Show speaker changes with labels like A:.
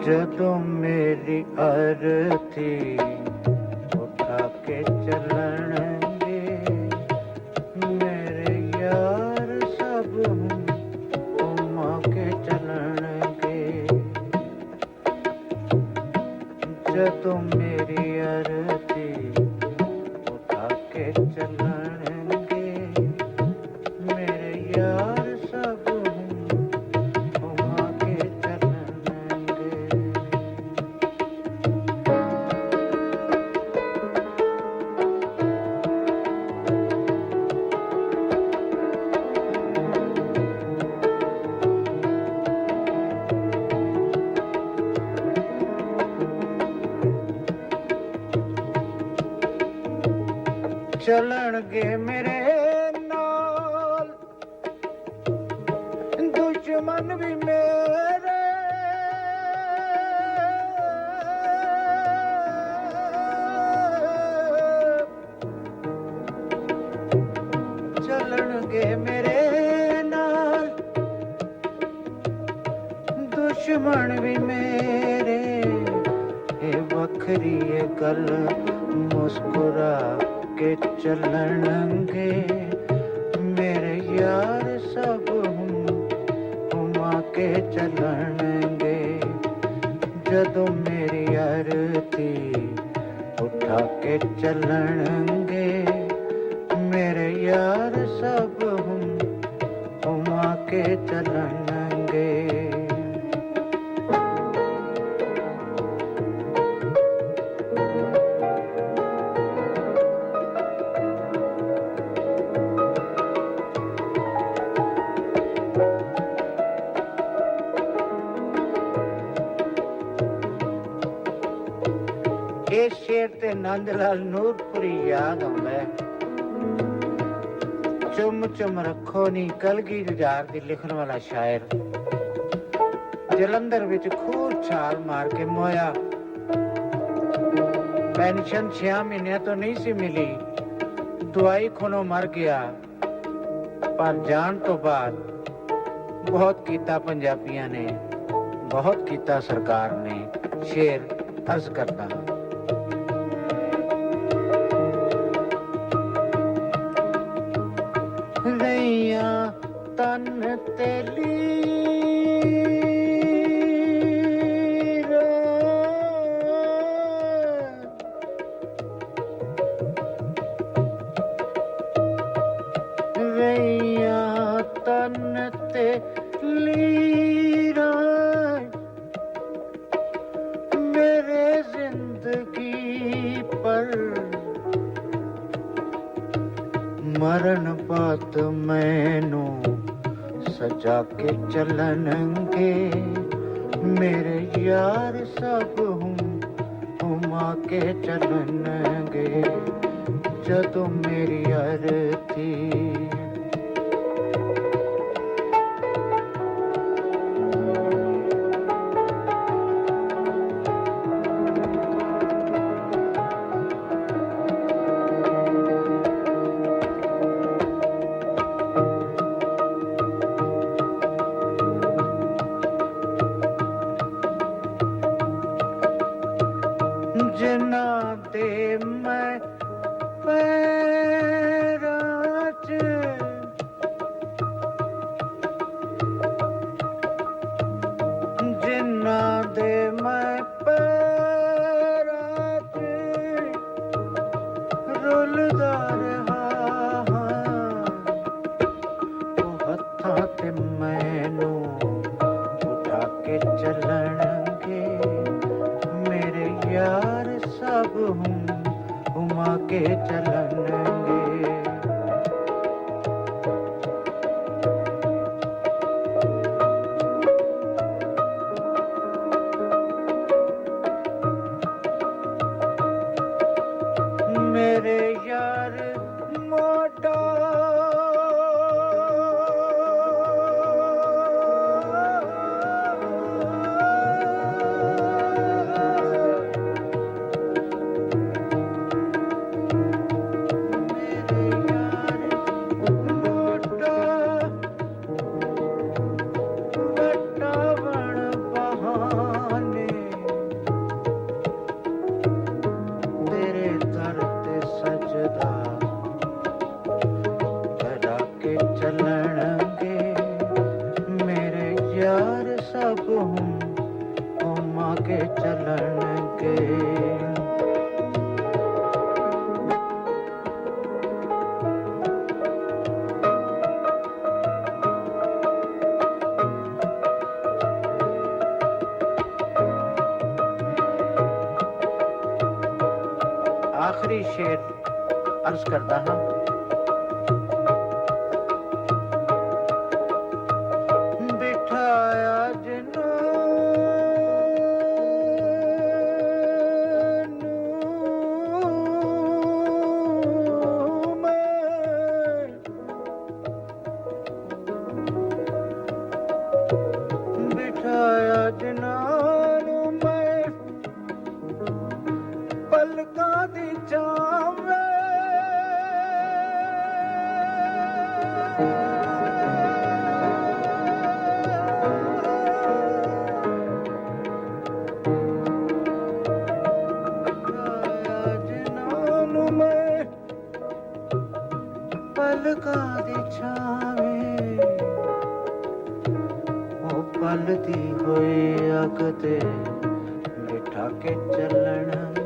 A: ਜਦੋਂ ਮੇਰੀ ਅਰਥੀ ਉਠਾ ਕੇ ਚੱਲਣਗੇ ਮੇਰੇ ਯਾਰ ਸਭ ਘੁਮਾ ਕੇ ਚੱਲਣਗੇ ਜਦੋਂ ਮੇਰੀ ਚੱਲਣਗੇ ਮੇਰੇ ਨਾਲ। ਦੁਸ਼ਮਣ ਵੀ ਮੇਰੇ। ਚੱਲਣਗੇ ਮੇਰੇ ਨਾਲ। ਦੁਸ਼ਮਣ ਵੀ ਮੇਰੇ। ਇਹ ਵੱਖਰੀ ਏ ਗੱਲ ਮੁਸਕਰਾ ਕੇ ਚੱਲਣਗੇ ਮੇਰੇ ਯਾਰ ਸਭ ਹੁਮਾ ਕੇ ਚੱਲਣਗੇ ਜਦੋਂ ਮੇਰੀ ਅਰਤੀ ਉਠਾ ਕੇ ਚੱਲਣਗੇ ਮੇਰੇ ਯਾਰ ਸਭ ਹੁਮਾ ਕੇ ਚੱਲਣਗੇ ਨੰਦ ਲਾਲ ਨੂਰਪੁਰੀ ਯਾਦ ਆਉਂਦਾ ਚੁੰਮ ਚੁੰਮ ਰੱਖੋ ਨੀ ਕਲਗੀ ਜੁਝਾਰ ਦੀ ਲਿਖਣ ਵਾਲਾ ਸ਼ਾਇਰ। ਜਲੰਧਰ ਵਿੱਚ ਖੂਬ ਛਾਲ ਮਾਰ ਕੇ ਮੋਇਆ। ਪੈਨਸ਼ਨ 6 ਮਹੀਨਿਆਂ ਤੋਂ ਨਹੀਂ ਸੀ ਮਿਲੀ। ਦਵਾਈ ਖੋਨੋਂ ਮਰ ਗਿਆ। ਪਰ ਜਾਣ ਤੋਂ ਬਾਅਦ ਬਹੁਤ ਕੀਤਾ ਪੰਜਾਬੀਆਂ ਨੇ, ਬਹੁਤ ਕੀਤਾ ਸਰਕਾਰ ਨੇ, ਸ਼ੇਰ ਅਰਜ਼ ਕਰਦਾ ਹਾਂ। ਤਨ ਤੇਲੀ ਰਈਆਂ ਤਨ ਤੇ ਲੀਰਾਂ। ਮੇਰੇ ਜ਼ਿੰਦਗੀ ਪਰ ਮਰਨ ਬਾਤ ਮੈਨੂੰ ਸਜਾ ਕੇ ਚੱਲਣਗੇ ਮੇਰੇ ਯਾਰ ਸਭ ਹੂੰ ਹੁਮਾ ਕੇ ਚੱਲਣਗੇ ਜਦੋਂ ਮੇਰੀ ਅਰਥੀ ਜਿਨ੍ਹਾਂ ਦੇ ਮੈਂ ਪੈਰਾਂ 'ਚ। ਜਿੰਨਾ ਦੇ ਮੈਂ ਪੈਰਾਂ 'ਚ। ਰੁਲਦਾ ਰਿਹਾ ਹਾਂ। ਉਹ ਹੱਥਾਂ ਤੇ ਮੈਨੂੰ ਹੁਮਾ ਕੇ ਚੱਲਣਗੇ ਮੇਰੇ ਯਾਰ ਮੋਢਾ ਆਖਰੀ ਸ਼ੇਰ ਅਰਜ਼ ਕਰਦਾ ਹਾਂ ਉਹ ਪਲਦੀ ਹੋਈ ਤੇ ਬਿਠਾ ਕੇ ਚੱਲਣਗੇ